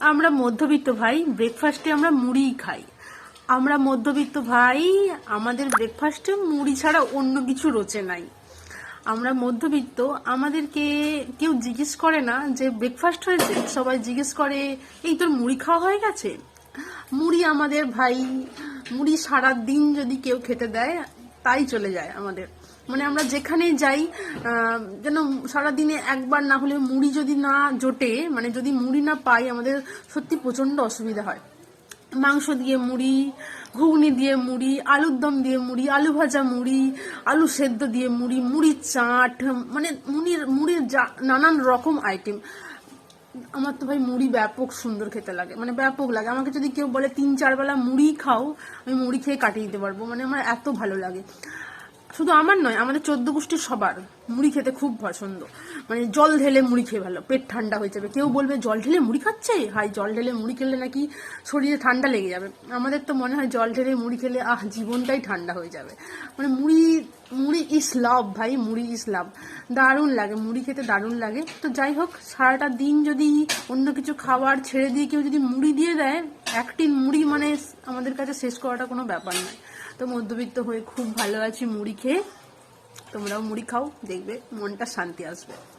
আমরা মধ্যবিত্ত ভাই ব্রেকফাস্টে আমরা মুড়িই খাই। আমরা মধ্যবিত্ত ভাই, আমাদের ব্রেকফাস্টে মুড়ি ছাড়া অন্য কিছু রোচে নাই। আমরা মধ্যবিত্ত, আমাদেরকে কেউ জিজ্ঞেস করে না যে ব্রেকফাস্ট হয়েছে? সবাই জিজ্ঞেস করে, এই তোর মুড়ি খাওয়া হয়ে গেছে? মুড়ি আমাদের ভাই, মুড়ি সারা দিন যদি কেউ খেতে দেয় তাই চলে যায় আমাদের। মানে আমরা যেখানে যাই যেন সারাদিনে একবার না হলে মুড়ি যদি না জোটে মানে যদি মুড়ি না পাই, আমাদের সত্যি প্রচণ্ড অসুবিধা হয়। মাংস দিয়ে মুড়ি, ঘুগনি দিয়ে মুড়ি, আলুর দম দিয়ে মুড়ি, আলু ভাজা মুড়ি, আলু সেদ্ধ দিয়ে মুড়ি, মুড়ির চাট মানে মুড়ির মুড়ির যা- নানান রকম আইটেম আমার তো ভাই মুড়ি ব্যাপক সুন্দর খেতে লাগে। মানে ব্যাপক লাগে। আমাকে যদি কেউ বলে তিন, চার বেলা মুড়ি খাও, আমি মুড়ি খেয়ে কাটিয়ে দিতে পারব। মানে আমার এত ভালো লাগে। শুধু আমার নয়, আমাদের চোদ্দ গোষ্ঠীর সবার মুড়ি খেতে খুব পছন্দ। মানে জল ঢেলে মুড়ি খেয়ে ভালো, পেট ঠান্ডা হয়ে যাবে। কেউ বলবে, জল ঢেলে মুড়ি খাচ্ছে? হাই, জল ঢেলে মুড়ি খেলে নাকি শরীরে ঠান্ডা লেগে যাবে। আমাদের তো মনে হয় জল ঢেলে মুড়ি খেলে, আহ, জীবনটাই ঠান্ডা হয়ে যাবে। মানে মুড়ি মুড়ি ইস লাভ ভাই, মুড়ি ইস লাভ। দারুণ লাগে, মুড়ি খেতে দারুণ লাগে। তো যাই হোক, সারাটা দিন যদি অন্য কিছু খাবার ছেড়ে দিয়ে কেউ যদি মুড়ি দিয়ে দেয় একটি মুড়ি মানে আমাদের কাছে শেষ করাটা কোনো ব্যাপার নয়। তো মধ্যবিত্ত হয়ে খুব ভালো আছি মুড়ি খেয়ে। তোমরাও মুড়ি খাও, দেখবে মনটা শান্তি আসবে।